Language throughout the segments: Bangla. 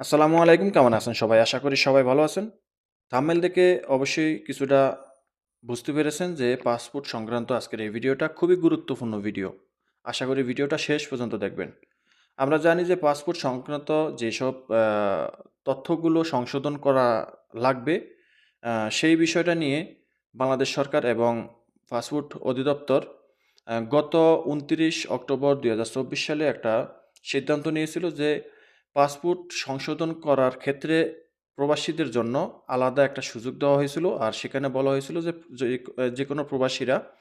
আসসালামু আলাইকুম, কেমন আছেন সবাই? আশা করি সবাই ভালো আছেন। থাম্বনেল দেখে অবশ্যই কিছুটা বুঝতে পেরেছেন যে পাসপোর্ট সংক্রান্ত আজকের এই ভিডিওটা খুবই গুরুত্বপূর্ণ ভিডিও। আশা করি ভিডিওটা শেষ পর্যন্ত দেখবেন। আমরা জানি যে পাসপোর্ট সংক্রান্ত যেসব তথ্যগুলো সংশোধন করা লাগবে সেই বিষয়টা নিয়ে বাংলাদেশ সরকার এবং পাসপোর্ট অধিদপ্তর গত উনত্রিশ অক্টোবর দু হাজার চব্বিশ সালে একটা সিদ্ধান্ত নিয়েছিল যে পাসপোর্ট সংশোধন করার ক্ষেত্রে প্রবাসীদের জন্য আলাদা একটা সুযোগ দেওয়া হয়েছিল। আর সেখানে বলা হয়েছিল যে, যে- কোনো প্রবাসীরা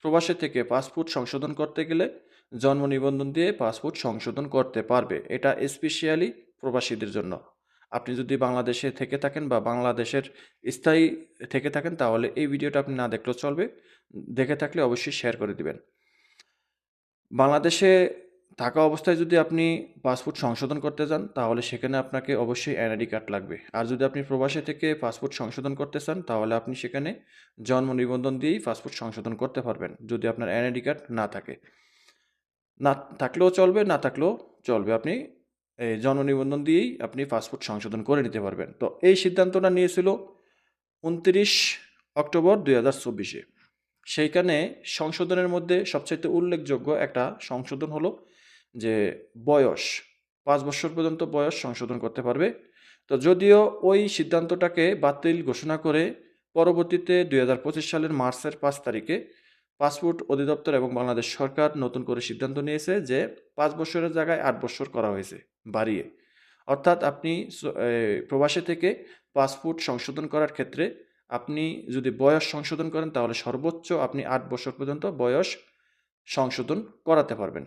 প্রবাসী থেকে পাসপোর্ট সংশোধন করতে গেলে জন্ম নিবন্ধন দিয়ে পাসপোর্ট সংশোধন করতে পারবে। এটা স্পেশালি প্রবাসীদের জন্য। আপনি যদি বাংলাদেশে থেকে থাকেন বা বাংলাদেশের স্থায়ী থেকে থাকেন, তাহলে এই ভিডিওটা আপনি না দেখলেও চলবে। দেখে থাকলে অবশ্যই শেয়ার করে দিবেন। বাংলাদেশে থাকা অবস্থায় যদি আপনি পাসপোর্ট সংশোধন করতে চান, তাহলে সেখানে আপনাকে অবশ্যই এনআইডি কার্ড লাগবে। আর যদি আপনি প্রবাসী থেকে পাসপোর্ট সংশোধন করতে চান, তাহলে আপনি সেখানে জন্ম নিবন্ধন দিয়েই পাসপোর্ট সংশোধন করতে পারবেন, যদি আপনার এনআইডি কার্ড না থাকে। না থাকলেও চলবে, না থাকলেও চলবে। আপনি এই জন্ম নিবন্ধন দিয়েই আপনি পাসপোর্ট সংশোধন করে নিতে পারবেন। তো এই সিদ্ধান্তটা নিয়েছিল উনত্রিশ অক্টোবর দুই হাজার চব্বিশে। সেইখানে সংশোধনের মধ্যে সবচাইতে উল্লেখযোগ্য একটা সংশোধন হলো যে বয়স, পাঁচ বছর পর্যন্ত বয়স সংশোধন করতে পারবে। তো যদিও ওই সিদ্ধান্তটাকে বাতিল ঘোষণা করে পরবর্তীতে দুই হাজার পঁচিশ সালের মার্চের পাঁচ তারিখে পাসপোর্ট অধিদপ্তর এবং বাংলাদেশ সরকার নতুন করে সিদ্ধান্ত নিয়েছে যে পাঁচ বছরের জায়গায় আট বছর করা হয়েছে, বাড়িয়ে। অর্থাৎ আপনি প্রবাসী থেকে পাসপোর্ট সংশোধন করার ক্ষেত্রে আপনি যদি বয়স সংশোধন করেন তাহলে সর্বোচ্চ আপনি আট বছর পর্যন্ত বয়স সংশোধন করাতে পারবেন।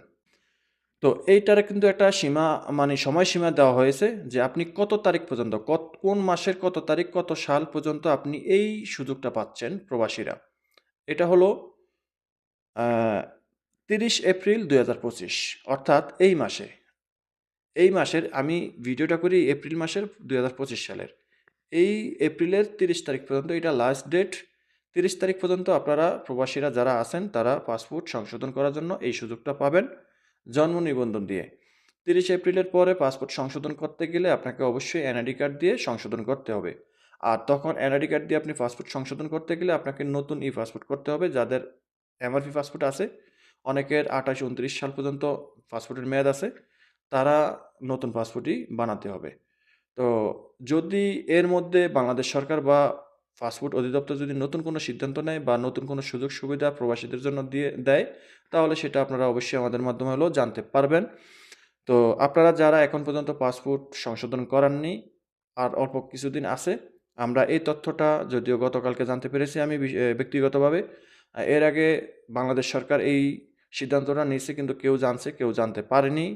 তো এইটার কিন্তু একটা সীমা মানে সময়সীমা দেওয়া হয়েছে যে আপনি কত তারিখ পর্যন্ত, কত, কোন মাসের কত তারিখ, কত সাল পর্যন্ত আপনি এই সুযোগটা পাচ্ছেন প্রবাসীরা। এটা হলো তিরিশ এপ্রিল দুই হাজার পঁচিশ, অর্থাৎ এই মাসে। এই মাসের, আমি ভিডিওটা করি এপ্রিল মাসের দুই হাজার পঁচিশ সালের। এই এপ্রিলের তিরিশ তারিখ পর্যন্ত এটা লাস্ট ডেট তিরিশ তারিখ পর্যন্ত আপনারা প্রবাসীরা যারা আছেন, তারা পাসপোর্ট সংশোধন করার জন্য এই সুযোগটা পাবেন। জন্ম নিবন্ধন দিয়ে। তিরিশ এপ্রিলের পরে পাসপোর্ট সংশোধন করতে গেলে আপনাকে অবশ্যই এনআইডি কার্ড দিয়ে সংশোধন করতে হবে। আর তখন এনআইডি কার্ড দিয়ে আপনি পাসপোর্ট সংশোধন করতে গেলে আপনাকে নতুন ই পাসপোর্ট করতে হবে, যাদের এমআরপি পাসপোর্ট আছে, অনেকের আঠাশ, উনত্রিশ সাল পর্যন্ত পাসপোর্টের মেয়াদ আছে, তারা নতুন পাসপোর্টই বানাতে হবে। তো যদি এর মধ্যে বাংলাদেশ সরকার বা পাসপোর্ট অধিদপ্তর যদি নতুন কোনো সিদ্ধান্ত নেয় বা নতুন কোনো সুযোগ সুবিধা প্রবাসীদের জন্য দিয়ে, দেয়, তাহলে সেটা আপনারা অবশ্যই আমাদের মাধ্যমে হলেও জানতে পারবেন। তো আপনারা যারা এখন পর্যন্ত পাসপোর্ট সংশোধন করাননি আর অল্প কিছুদিন আছে, আমরা এই তথ্যটা যদিও গতকালকে জানতে পেরেছি আমি ব্যক্তিগতভাবে, এর আগে বাংলাদেশ সরকার এই সিদ্ধান্তটা নিয়েছে কিন্তু কেউ জানছে, কেউ জানতে পারেনি।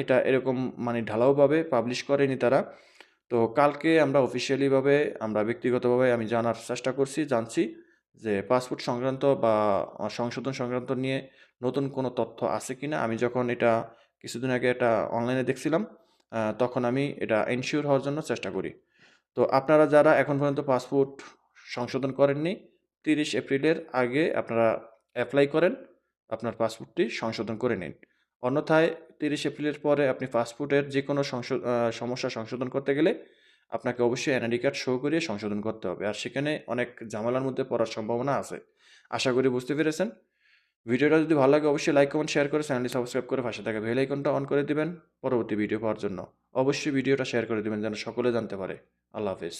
এটা এরকম মানে ঢালাওভাবে পাবলিশ করেনি তারা। তো কালকে আমরা অফিসিয়ালিভাবে আমরা ব্যক্তিগতভাবে আমি জানার চেষ্টা করছি, জানছি যে পাসপোর্ট সংক্রান্ত বা সংশোধন সংক্রান্ত নিয়ে নতুন কোনো তথ্য আছে কি না আমি যখন এটা কিছুদিন আগে এটা অনলাইনে দেখছিলাম তখন আমি এটা এনশিওর হওয়ার জন্য চেষ্টা করি। তো আপনারা যারা এখন পর্যন্ত পাসপোর্ট সংশোধন করেননি, তিরিশ এপ্রিলের আগে আপনারা অ্যাপ্লাই করেন, আপনার পাসপোর্টটি সংশোধন করে নিন। অন্যথায় তিরিশ এপ্রিলের পরে আপনি পাসপোর্টের যে কোনো সমস্যা সংশোধন করতে গেলে আপনাকে অবশ্যই এনআইডি কার্ড শো করিয়ে সংশোধন করতে হবে। আর সেখানে অনেক ঝামেলার মধ্যে পড়ার সম্ভাবনা আছে। আশা করি বুঝতে পেরেছেন। ভিডিওটা যদি ভালো লাগে অবশ্যই লাইক কমেন্ট শেয়ার করে চ্যানেলটি সাবস্ক্রাইব করে পাশে থাকা বেল আইকনটা অন করে দিবেন পরবর্তী ভিডিও পাওয়ার জন্য। অবশ্যই ভিডিওটা শেয়ার করে দিবেন যেন সকলে জানতে পারে। আল্লাহ হাফিজ।